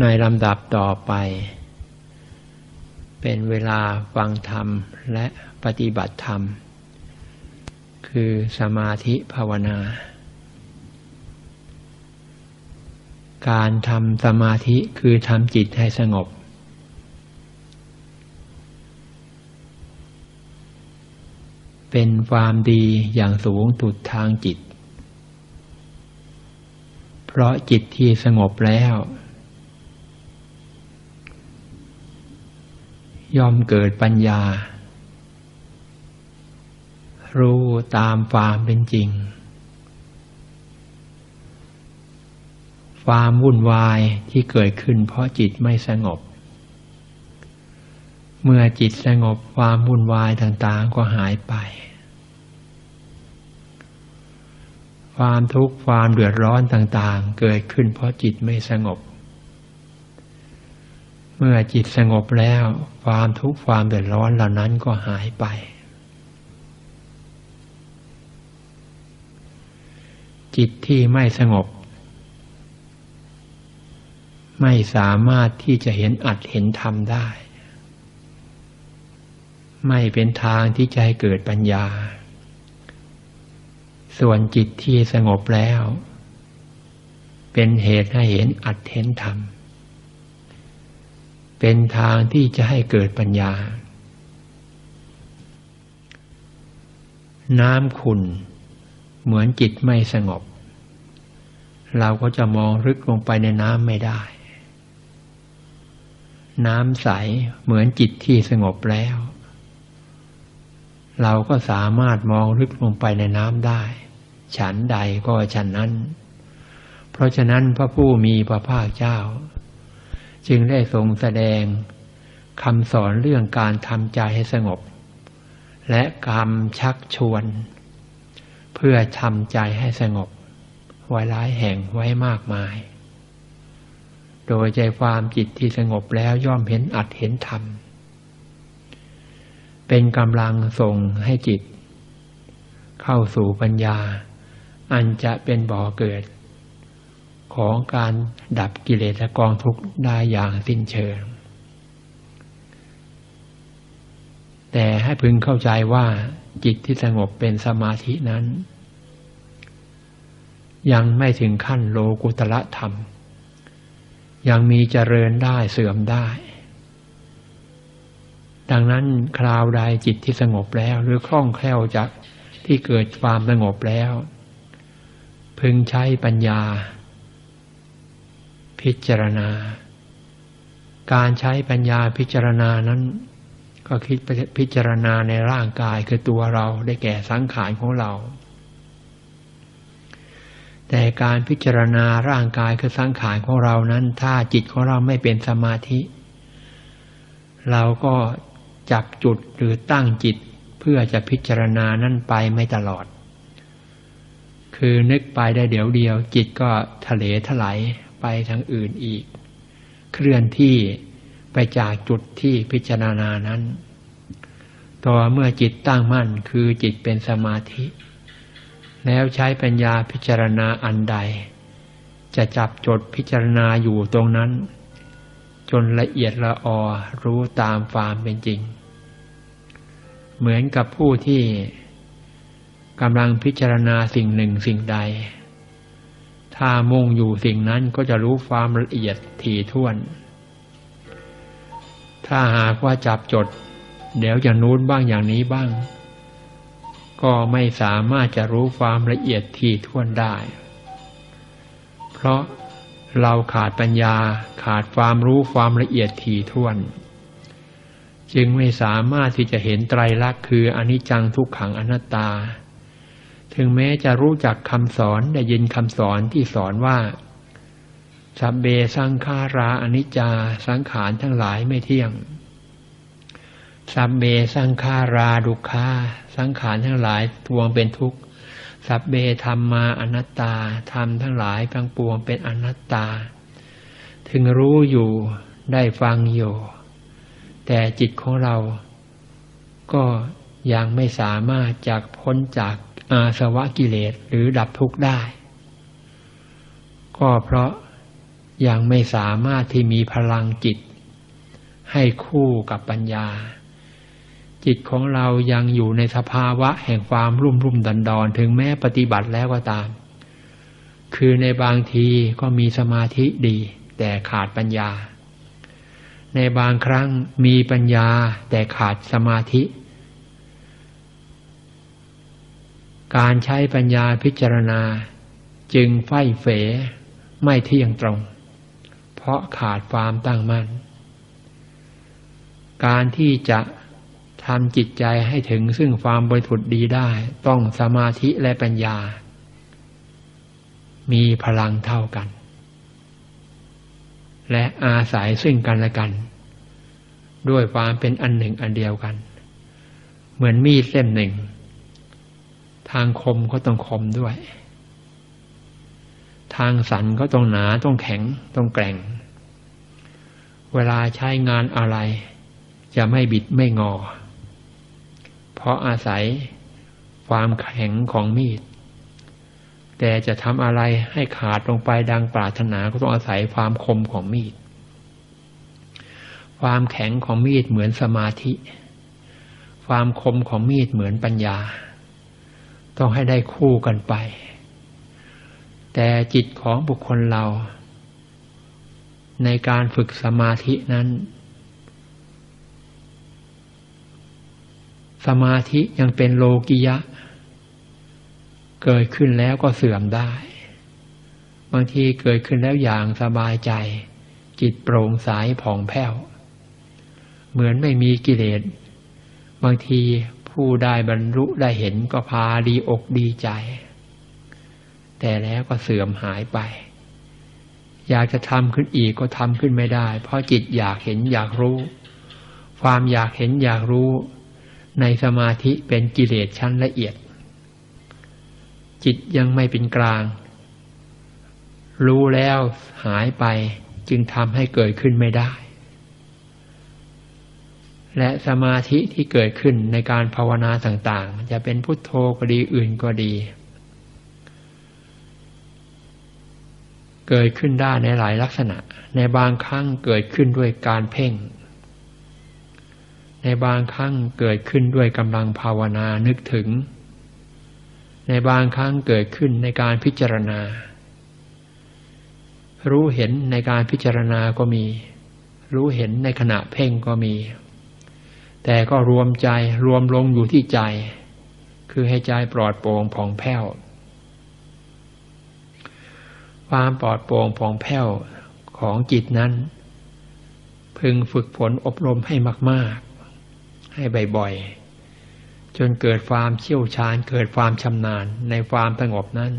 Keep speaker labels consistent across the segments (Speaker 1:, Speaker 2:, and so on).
Speaker 1: ในลำดับต่อไป เป็นเวลาฟังธรรมและปฏิบัติธรรม คือสมาธิภาวนา การทำสมาธิคือทำจิตให้สงบ เป็นความดีอย่างสูงสุดทางจิต เพราะจิตที่สงบแล้ว ย่อมเกิดปัญญา รู้ตามความเป็นจริง ความวุ่นวายที่เกิดขึ้นเพราะจิตไม่สงบ เมื่อจิตสงบความวุ่นวายต่างๆก็หายไป ความทุกข์ความเดือดร้อนต่างๆ เกิดขึ้นเพราะจิตไม่สงบ เมื่อจิตสงบแล้ว ความทุกข์ความเดือดร้อนเหล่านั้นก็หายไป จิตที่ไม่สงบ ไม่สามารถที่จะเห็นอัดเห็นธรรมได้ ไม่เป็นทางที่จะให้เกิดปัญญา ส่วนจิตที่สงบแล้ว เป็นเหตุให้เห็นอัดเห็นธรรมเเป็นทางที่จะให้เกิดปัญญา น้ำขุ่นเหมือนจิตไม่สงบ เราก็จะมองลึกลงไปในน้ำไม่ได้ น้ำใสเหมือนจิตที่สงบแล้ว เราก็สามารถมองลึกลงไปในน้ำได้ ฉันใดก็ฉันนั้น เพราะฉะนั้นพระผู้มีพระภาคเจ้า จึงได้ทรงแสดงคำสอนเรื่องการทำใจให้สงบ และคำชักชวน เพื่อทำใจให้สงบ ไว้หลายแห่งไว้มากมาย โดยใจความจิตที่สงบแล้วย่อมเห็นอัดเห็นธรรม เป็นกำลังส่งให้จิต เข้าสู่ปัญญา อันจะเป็นบ่อเกิด ของการดับกิเลสและกองทุกข์ได้อย่างสิ้นเชิง แต่ให้พึงเข้าใจว่าจิตที่สงบเป็นสมาธินั้น ยังไม่ถึงขั้นโลกุตละธรรม ยังมีเจริญได้เสื่อมได้ ดังนั้นคราวใดจิตที่สงบแล้วหรือคล่องแคล่วจากที่เกิดความสงบแล้ว พึงใช้ปัญญา พิจารณา การใช้ปัญญาพิจารณานั้น ก็คิดพิจารณาในร่างกายคือตัวเราได้แก่สังขารของเรา แต่การพิจารณาร่างกายคือสังขารของเรานั้น ถ้าจิตของเราไม่เป็นสมาธิ เราก็จับจุดหรือตั้งจิตเพื่อจะพิจารณานั่นไปไม่ตลอด คือนึกไปได้เดี๋ยวเดียว จิตก็ทะเลถลาย ไปทางอื่นอีก เคลื่อนที่ไปจากจุดที่พิจารณานั้น ต่อเมื่อจิตตั้งมั่นคือจิตเป็นสมาธิ แล้วใช้ปัญญาพิจารณาอันใด จะจับจดพิจารณาอยู่ตรงนั้น จนละเอียดละออรู้ตามความเป็นจริง เหมือนกับผู้ที่กำลังพิจารณาสิ่งหนึ่งสิ่งใด ถ้ามุ่งอยู่สิ่งนั้นก็จะรู้ความละเอียดถี่ถ้วน ถ้าหากว่าจับจด เดี๋ยวอย่างนู้นบ้างอย่างนี้บ้าง ก็ไม่สามารถจะรู้ความละเอียดถี่ถ้วนได้ เพราะเราขาดปัญญาขาดความรู้ความละเอียดถี่ถ้วน จึงไม่สามารถที่จะเห็นไตรลักษณ์คืออนิจจังทุกขังอนัตตา ถึงแม้จะรู้จักคำสอนได้ยินคำสอนที่สอนว่า สัพเบสังขาราอนิจจาสังขารทั้งหลายไม่เที่ยง สัพเบสังขาราดุขาสังขารทั้งหลายทวงเป็นทุกข์ สัพเบธรรมมาอนัตตาธรรมทั้งหลายทั้งปวงเป็นอนัตตา ถึงรู้อยู่ได้ฟังอยู่แต่จิตของเราก็ยังไม่สามารถจากพ้นจาก อาสวะกิเลสหรือดับทุกข์ได้ ก็เพราะยังไม่สามารถที่มีพลังจิต ให้คู่กับปัญญา จิตของเรายังอยู่ในสภาวะแห่งความรุ่มรุ่มดันดอนถึงแม้ปฏิบัติแล้วก็ตาม คือในบางทีก็มีสมาธิดี แต่ขาดปัญญา ในบางครั้งมีปัญญาแต่ขาดสมาธิ การใช้ปัญญาพิจารณา จึงไฟเฝไม่เที่ยงตรง เพราะขาดความตั้งมั่น การที่จะทำจิตใจให้ถึงซึ่งความบริสุทธิ์ดีได้ต้องสมาธิและปัญญา มีพลังเท่ากัน และอาศัยซึ่งกันและกัน ด้วยความเป็นอันหนึ่งอันเดียวกัน เหมือนมีดเล่มหนึ่ง ทางคมก็ต้องคมด้วย ทางสันก็ต้องหนาต้องแข็งต้องแกร่ง เวลาใช้งานอะไร จะไม่บิดไม่งอ เพราะอาศัยความแข็งของมีด แต่จะทำอะไรให้ขาดลงไปดังปรารถนาก็ต้องอาศัยความคมของมีด ความแข็งของมีดเหมือนสมาธิ ความคมของมีดเหมือนปัญญา ต้องให้ได้คู่กันไป แต่จิตของบุคคลเรา ในการฝึกสมาธินั้น สมาธิยังเป็นโลกิยะ เกิดขึ้นแล้วก็เสื่อมได้ บางทีเกิดขึ้นแล้วอย่างสบายใจ จิตโปร่งใสผ่องแผ้ว เหมือนไม่มีกิเลสบางที ผู้ได้บรรลุได้เห็นก็พาดีอกดีใจ แต่แล้วก็เสื่อมหายไป อยากจะทำขึ้นอีกก็ทำขึ้นไม่ได้ เพราะจิตอยากเห็นอยากรู้ ความอยากเห็นอยากรู้ ในสมาธิเป็นกิเลสชั้นละเอียด จิตยังไม่เป็นกลาง รู้แล้วหายไปจึงทำให้เกิดขึ้นไม่ได้ และสมาธิที่เกิดขึ้นในการภาวนาต่างๆ จะเป็นพุทโธก็ดีอื่นก็ดี เกิดขึ้นได้ในหลายลักษณะ ในบางครั้งเกิดขึ้นด้วยการเพ่ง ในบางครั้งเกิดขึ้นด้วยกำลังภาวนานึกถึง ในบางครั้งเกิดขึ้นในการพิจารณา รู้เห็นในการพิจารณาก็มี รู้เห็นในขณะเพ่งก็มี แต่ก็รวมใจรวมลงอยู่ที่ใจ คือให้ใจปลอดโปร่งผ่องแผ้ว ความปลอดโปร่งผ่องแผ้วของจิตนั้น พึงฝึกฝนอบรมให้มาก ๆ ให้บ่อยๆ จนเกิดความเชี่ยวชาญเกิดความชำนาญในความสงบนั้น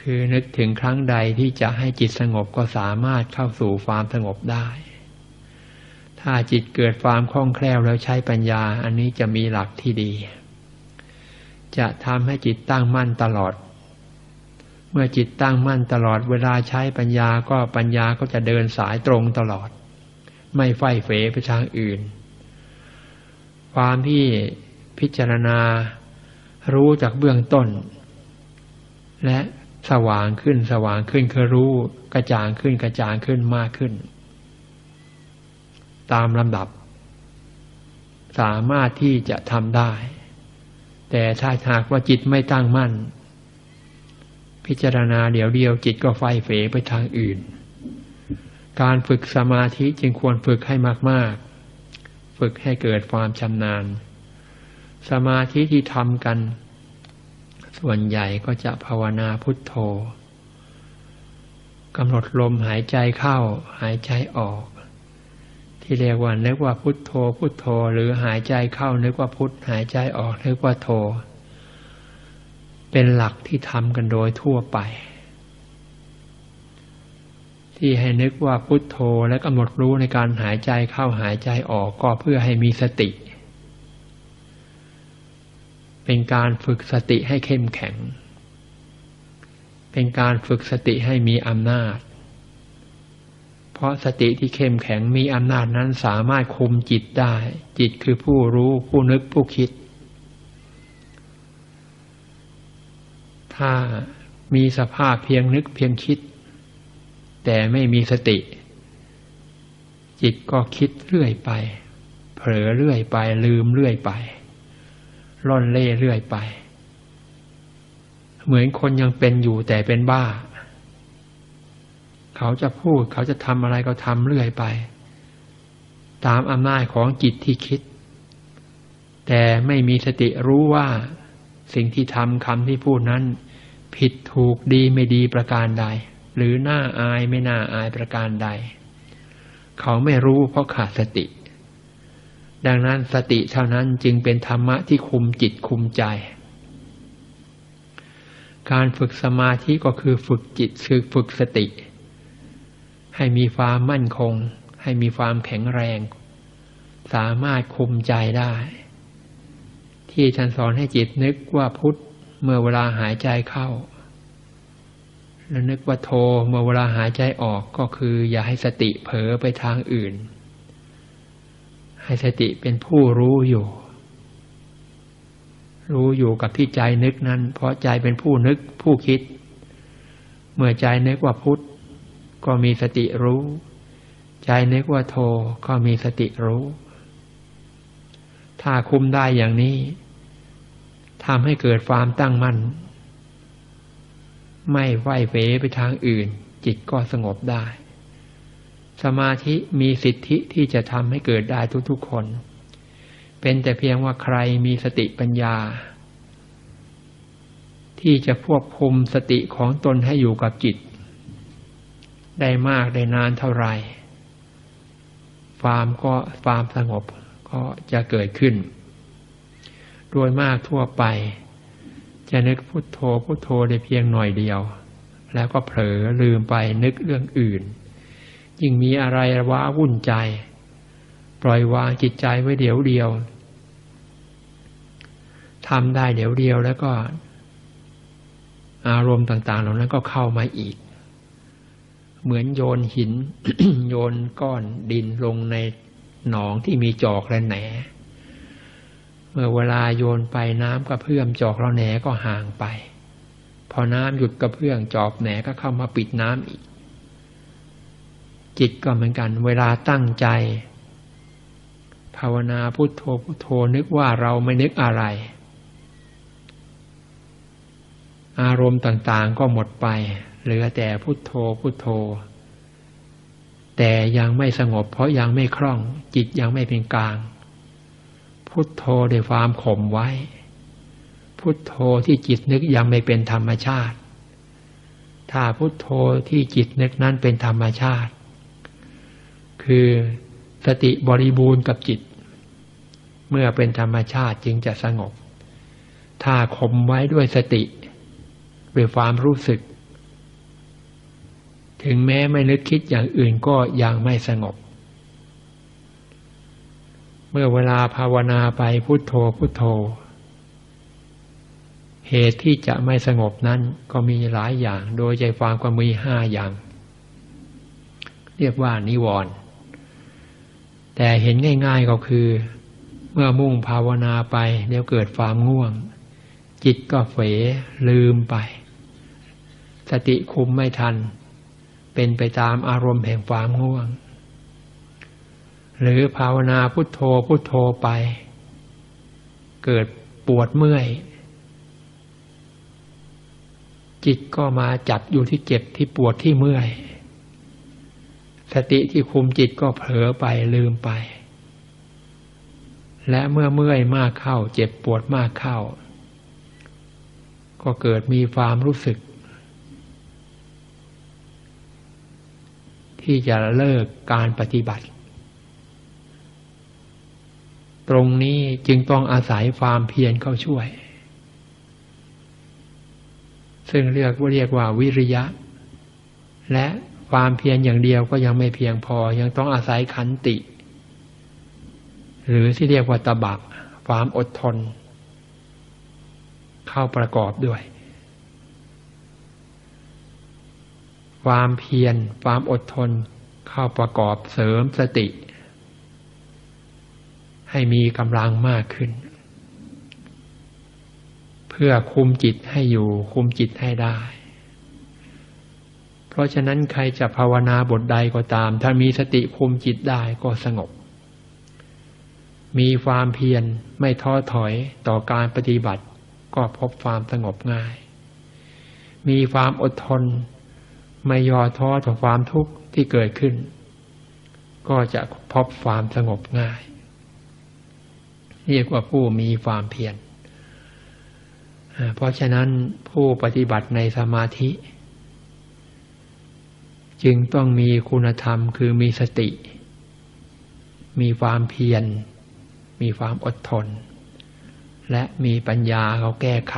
Speaker 1: คือนึกถึงครั้งใดที่จะให้จิตสงบก็สามารถเข้าสู่ความสงบได้ ถ้าจิตเกิดความคล่องแคล่วแล้วใช้ปัญญา อันนี้จะมีหลักที่ดี จะทำให้จิตตั้งมั่นตลอด เมื่อจิตตั้งมั่นตลอด เวลาใช้ปัญญาก็ปัญญาก็จะเดินสายตรงตลอด ไม่ไฟเฟไปทางอื่น ความที่พิจารณารู้จากเบื้องต้น และสว่างขึ้นสว่างขึ้นคือรู้กระจ่างขึ้นกระจ่างขึ้นมากขึ้น ตามลำดับ สามารถที่จะทำได้ แต่ถ้าหากว่าจิตไม่ตั้งมั่น พิจารณาเดี๋ยวเดียวจิตก็ไฟเฟไปทางอื่น การฝึกสมาธิจึงควรฝึกให้มาก ๆ ฝึกให้เกิดความชำนาญ สมาธิที่ทำกัน ส่วนใหญ่ก็จะภาวนาพุทโธกำหนดลมหายใจเข้าหายใจออก ที่เรียกว่านึกว่าพุทโธพุทโธ หรือหายใจเข้านึกว่าพุทหายใจออกนึกว่าโธ เป็นหลักที่ทำกันโดยทั่วไป ที่ให้นึกว่าพุทโธและกำหนดรู้ในการหายใจเข้าหายใจออกก็เพื่อให้มีสติ เป็นการฝึกสติให้เข้มแข็ง เป็นการฝึกสติให้มีอำนาจ ราะสติที่เข้มแข็งมีอำนาจนั้นสามารถคุมจิตได้ จิตคือผู้รู้ผู้นึกผู้คิด ถ้ามีสภาพเพียงนึกเพียงคิด แต่ไม่มีสติ จิตก็คิดเรื่อยไป เผลอเรื่อยไปลืมเรื่อยไป ล่อนเล่เรื่อยไป เหมือนคนยังเป็นอยู่แต่เป็นบ้า เขาจะพูดเขาจะทำอะไรก็ทำเรื่อยไป ตามอำนาจของจิตที่คิด แต่ไม่มีสติรู้ว่าสิ่งที่ทำคำที่พูดนั้น ผิดถูกดีไม่ดีประการใด หรือน่าอายไม่น่าอายประการใด เขาไม่รู้เพราะขาดสติ ดังนั้นสติเท่านั้นจึงเป็นธรรมะที่คุมจิตคุมใจ การฝึกสมาธิก็คือฝึกจิตคือฝึกสติ ให้มีความมั่นคง ให้มีความแข็งแรง สามารถคุมใจได้ ที่ท่านสอนให้จิตนึกว่าพุทธเมื่อเวลาหายใจเข้า แล้วนึกว่าโทเมื่อเวลาหายใจออกก็คือ อย่าให้สติเผลอไปทางอื่น ให้สติเป็นผู้รู้อยู่ รู้อยู่กับที่ใจนึกนั้น เพราะใจเป็นผู้นึกผู้คิด เมื่อใจนึกว่าพุทธ ก็มีสติรู้ ใจนึกว่าโทก็มีสติรู้ ถ้าคุมได้อย่างนี้ทำให้เกิดความตั้งมั่น ไม่ไหวเฟไปทางอื่น จิตก็สงบได้ สมาธิมีสิทธิที่จะทำให้เกิดได้ทุกๆคน เป็นแต่เพียงว่าใครมีสติปัญญา ที่จะควบคุมสติของตนให้อยู่กับจิต ได้มากได้นานเท่าไหร่ความก็ความสงบก็จะเกิดขึ้น โดยมากทั่วไป จะนึกพุทโธพุทโธได้เพียงหน่อยเดียว แล้วก็เผลอลืมไปนึกเรื่องอื่น ยิ่งมีอะไรว้าวุ่นใจ ปล่อยวางจิตใจไว้เดี๋ยวเดียวทำได้เดี๋ยวเดียวแล้วก็ อารมณ์ต่าง ๆ เหล่านั้นก็เข้ามาอีก เหมือนโยนหิน โยนก้อนดินลงในหนองที่มีจอกและแหน เมื่อเวลาโยนไปน้ำกระเพื่อมจอกเราแหนก็ห่างไป พอน้ำหยุดกระเพื่อมจอกแหนก็เข้ามาปิดน้ำอีก จิตก็เหมือนกัน เวลาตั้งใจ ภาวนาพุโทโธพุโทโธนึกว่าเราไม่นึกอะไร อารมณ์ต่างๆก็หมดไป เหลือแต่พุโทโธพุโทโธ แต่ยังไม่สงบเพราะยังไม่คล่อง จิตยังไม่เป็นกลาง พุทโธด้วยความข่มไว้ พุทโธที่จิตนึกยังไม่เป็นธรรมชาติ ถ้าพุทโธที่จิตนึกนั้นเป็นธรรมชาติ คือสติบริบูรณ์กับจิต เมื่อเป็นธรรมชาติจึงจะสงบ ถ้าข่มไว้ด้วยสติด้วยความรู้สึก ถึงแม้ไม่นึกคิดอย่างอื่นก็ยังไม่สงบ เมื่อเวลาภาวนาไปพุโทโธพุโทโธ เหตุที่จะไม่สงบนั้นก็มีหลายอย่าง โดยใจความก็มีห้าอย่าง เรียกว่านิวรณ์แต่เห็นง่าย ๆก็คือ เมื่อมุ่งภาวนาไปเดี๋ยวเกิดความง่วง จิตก็เฝลืมไป สติคุมไม่ทัน เป็นไปตามอารมณ์แห่งความง่วง หรือภาวนาพุทโธพุทโธไป เกิดปวดเมื่อย จิตก็มาจับอยู่ที่เจ็บที่ปวดที่เมื่อย สติที่คุมจิตก็เผลอไปลืมไป และเมื่อเมื่อยมากเข้า เจ็บปวดมากเข้า ก็เกิดมีความรู้สึก ที่จะเลิกการปฏิบัติ ตรงนี้จึงต้องอาศัยความเพียรเข้าช่วย ซึ่งเรียกว่าเรียกว่าวิริยะ และความเพียรอย่างเดียวก็ยังไม่เพียงพอ ยังต้องอาศัยขันติ หรือที่เรียกว่าตบักความอดทน เข้าประกอบด้วย ความเพียร ความอดทน เข้าประกอบเสริมสติ ให้มีกำลังมากขึ้น เพื่อคุมจิตให้อยู่ คุมจิตให้ได้ เพราะฉะนั้นใครจะภาวนาบทใดก็ตาม ถ้ามีสติคุมจิตได้ก็สงบ มีความเพียรไม่ท้อถอยต่อการปฏิบัติ ก็พบความสงบง่าย มีความอดทน ไม่ย่อท้อต่อความทุกข์ที่เกิดขึ้น ก็จะพบความสงบง่าย เรียกว่าผู้มีความเพียรเพราะฉะนั้นผู้ปฏิบัติในสมาธิ จึงต้องมีคุณธรรมคือมีสติ มีความเพียร มีความอดทน และมีปัญญาเขาแก้ไข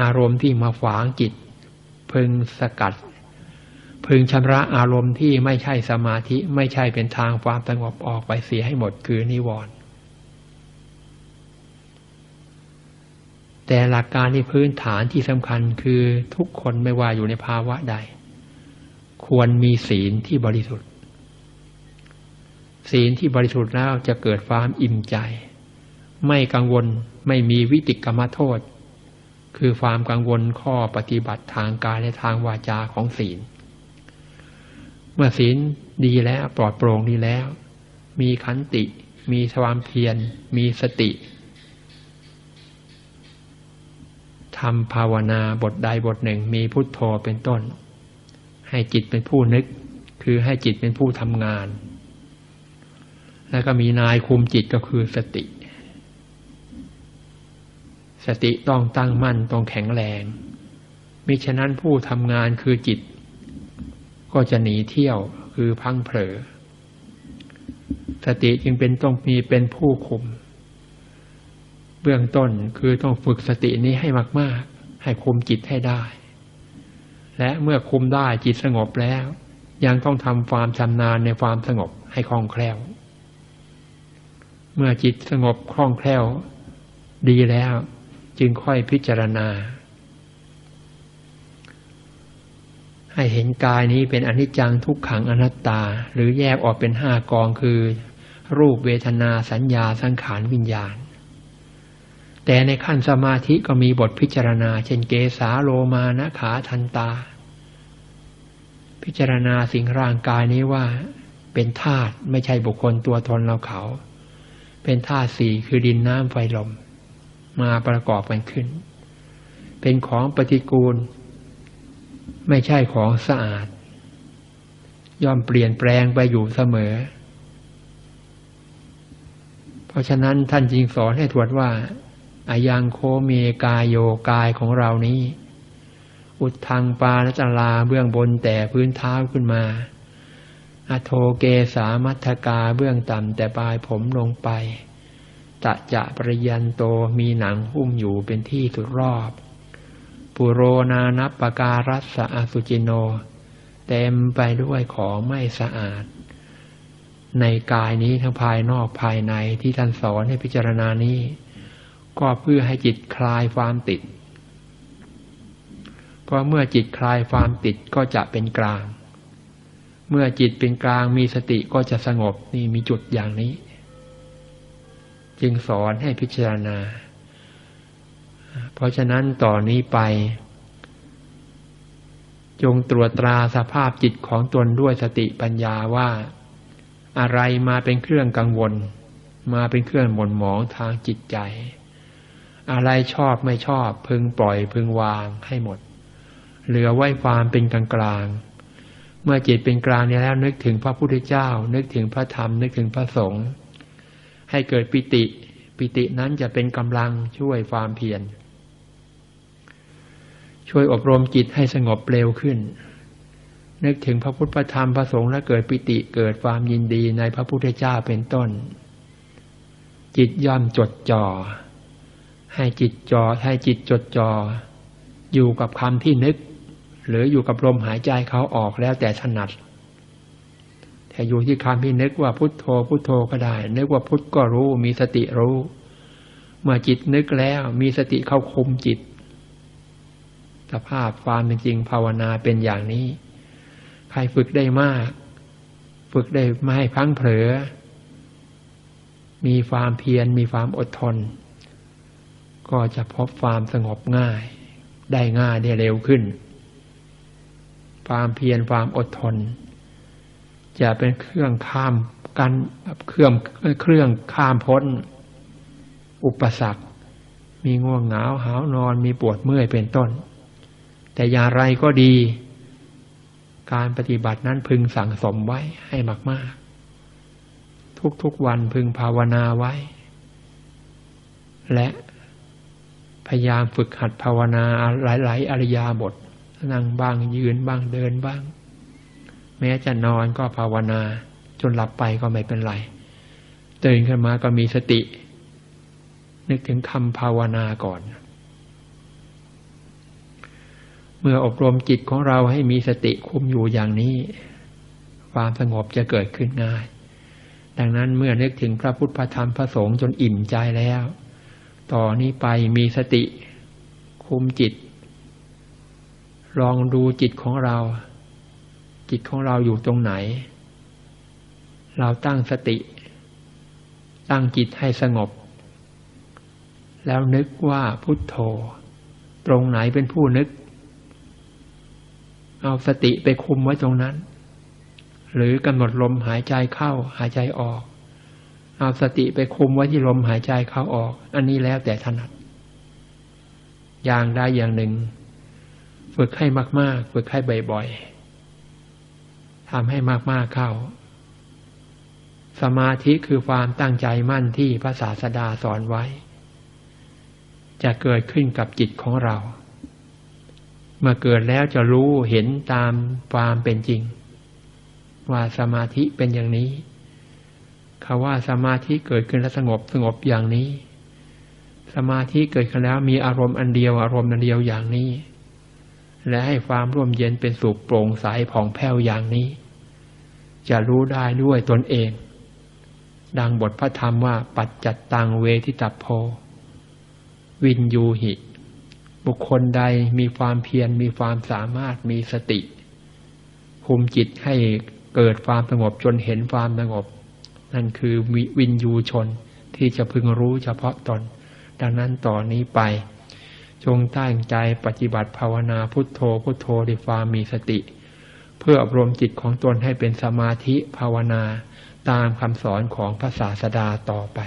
Speaker 1: อารมณ์ที่มาฝางจิต พึงสกัด พึงชำระอารมณ์ที่ไม่ใช่สมาธิไม่ใช่เป็นทางความสงบออกไปเสียให้หมดคือนิวรณ์แต่หลักการที่พื้นฐานที่สำคัญคือทุกคนไม่ว่าอยู่ในภาวะใด ควรมีศีลที่บริสุทธิ์ ศีลที่บริสุทธิ์แล้วจะเกิดความอิ่มใจ ไม่กังวลไม่มีวิติกรรมโทษ คือความกังวลข้อปฏิบัติทางกายและทางวาจาของศีล เมื่อศีลดีแล้วปลอดโปร่งดีแล้ว มีขันติ มีความเพียร มีสติทำภาวนาบทใดบทหนึ่งมีพุทโธเป็นต้น ให้จิตเป็นผู้นึก คือให้จิตเป็นผู้ทำงาน แล้วก็มีนายคุมจิตก็คือสติ สติต้องตั้งมั่นต้องแข็งแรง มิฉะนั้นผู้ทำงานคือจิต ก็จะหนีเที่ยวคือพังเผลอ สติจึงเป็นต้องมีเป็นผู้คุม เบื้องต้นคือต้องฝึกสตินี้ให้มาก ๆ ให้คุมจิตให้ได้ และเมื่อคุมได้จิตสงบแล้ว ยังต้องทำความชำนาญในความสงบให้คล่องแคล่ว เมื่อจิตสงบคล่องแคล่ว ดีแล้ว จึงค่อยพิจารณา ให้เห็นกายนี้เป็นอนิจจังทุกขังอนัตตา หรือแยกออกเป็นห้ากองคือ รูปเวทนาสัญญาสังขารวิญญาณ แต่ในขั้นสมาธิก็มีบทพิจารณา เช่นเกสาโลมานะขาทันตา พิจารณาสิ่งร่างกายนี้ว่าเป็นธาตุไม่ใช่บุคคลตัวตนเราเขา เป็นธาตุสี่คือดินน้ำไฟลม มาประกอบกันขึ้น เป็นของปฏิกูล ไม่ใช่ของสะอาด ย่อมเปลี่ยนแปลงไปอยู่เสมอ เพราะฉะนั้นท่านจึงสอนให้ตรวจว่าอายังโคเมกายโยกายของเรานี้ อุดทางปาณจลาเบื้องบนแต่พื้นเท้าขึ้นมาอโทเกสามัทกาเบื้องต่ำแต่ปลายผมลงไป ตะจะปริยันโตมีหนังหุ้มอยู่เป็นที่สุดรอบ ปุโรนานับปการัสสะอสุจิโน เต็มไปด้วยของไม่สะอาด ในกายนี้ทั้งภายนอกภายในที่ท่านสอนให้พิจารณานี้ ก็เพื่อให้จิตคลายความติด เพราะเมื่อจิตคลายความติดก็จะเป็นกลาง เมื่อจิตเป็นกลางมีสติก็จะสงบนี่มีจุดอย่างนี้ จึงสอนให้พิจารณา เพราะฉะนั้นต่อนนี้ไป จงตรวจตราสภาพจิตของตนด้วยสติปัญญาว่า อะไรมาเป็นเครื่องกังวล มาเป็นเครื่องหม่นหมองทางจิตใจ อะไรชอบไม่ชอบ พึงปล่อยพึงวางให้หมด เหลือไว้ความเป็นกลางกลางเมื่อจิตเป็นกลางนี้แล้วนึกถึงพระพุทธเจ้า นึกถึงพระธรรม นึกถึงพระสงฆ์ ให้เกิดปิติ ปิตินั้นจะเป็นกำลังช่วยความเพียร ช่วยอบรมจิตให้สงบเร็วขึ้น นึกถึงพระพุทธธรรมพระสงฆ์และเกิดปิติเกิดความยินดีในพระพุทธเจ้าเป็นต้น จิตย่อมจดจ่อ ให้จิตจอ่อให้จิตจดจอ่ออยู่กับคำที่นึก หรืออยู่กับลมหายใจเขาออกแล้วแต่ถนัด แต่อยู่ที่คำที่นึกว่าพุทโธพุทโธก็ได้ นึกว่าพุทก็รู้ มีสติรู้ เมื่อจิตนึกแล้วมีสติเข้าคุมจิต สภาพความเป็นจริงภาวนาเป็นอย่างนี้ ใครฝึกได้มาก ฝึกได้ไม่ให้พังเผลอ มีความเพียรมีความอดทน ก็จะพบความสงบง่าย ได้ง่ายได้เร็วขึ้น ความเพียรความอดทน จะเป็นเครื่องข้ามกันเครื่องเครื่องข้ามพ้น อุปสรรค มีง่วงเหงาหาวนอนมีปวดเมื่อยเป็นต้น แต่อย่างไรก็ดี การปฏิบัตินั้นพึงสั่งสมไว้ให้มาก ๆ ทุกๆวันพึงภาวนาไว้ และพยายามฝึกหัดภาวนาหลาย ๆ อริยาบทนั่งบ้างยืนบ้างเดินบ้าง แม้จะนอนก็ภาวนา จนหลับไปก็ไม่เป็นไร ตื่นขึ้นมาก็มีสติ นึกถึงคำภาวนาก่อน เมื่ออบรมจิตของเราให้มีสติคุมอยู่อย่างนี้ ความสงบจะเกิดขึ้นง่าย ดังนั้นเมื่อนึกถึงพระพุทธพระธรรมพระสงฆ์จนอิ่มใจแล้ว ต่อนนี้ไปมีสติคุมจิต ลองดูจิตของเรา จิตของเราอยู่ตรงไหน เราตั้งสติ ตั้งจิตให้สงบ แล้วนึกว่าพุทโธ ตรงไหนเป็นผู้นึก เอาสติไปคุมไว้ตรงนั้น หรือกำหนดลมหายใจเข้าหายใจออก เอาสติไปคุมไว้ที่ลมหายใจเข้าออก อันนี้แล้วแต่ถนัด อย่างใดอย่างหนึ่ง ฝึกให้มาก ๆ ฝึกให้บ่อยๆ ทำให้มาก ๆ เข้า สมาธิคือความตั้งใจมั่นที่พระศาสดาสอนไว้ จะเกิดขึ้นกับจิตของเรา เมื่อเกิดแล้วจะรู้เห็นตามความเป็นจริง ว่าสมาธิเป็นอย่างนี้คาว่าสมาธิเกิดขึ้นแล้วสงบสงบอย่างนี้ สมาธิเกิดขึ้นแล้วมีอารมณ์อันเดียวอารมณ์อันเดียวอย่างนี้ และให้ความร่มเย็นเป็นสุขโปร่งใสผ่องแผ้วอย่างนี้ จะรู้ได้ด้วยตนเอง ดังบทพระธรรมว่าปัจจัตตังเวทิตัพโพ วินยูหิ บุคคลใดมีความเพียรมีความสามารถมีสติคุมจิตให้เกิดความสงบจนเห็นความสงบ นั่นคือวิวินยูชนที่จะพึงรู้เฉพาะตน ดังนั้นต่อนนี้ไป จงตั้งใจปฏิบัติภาวนาพุทโธพุทโธด้วยความมีสติ เพื่ออบรมจิตของตนให้เป็นสมาธิภาวนาตามคำสอนของพระศาสดาต่อไป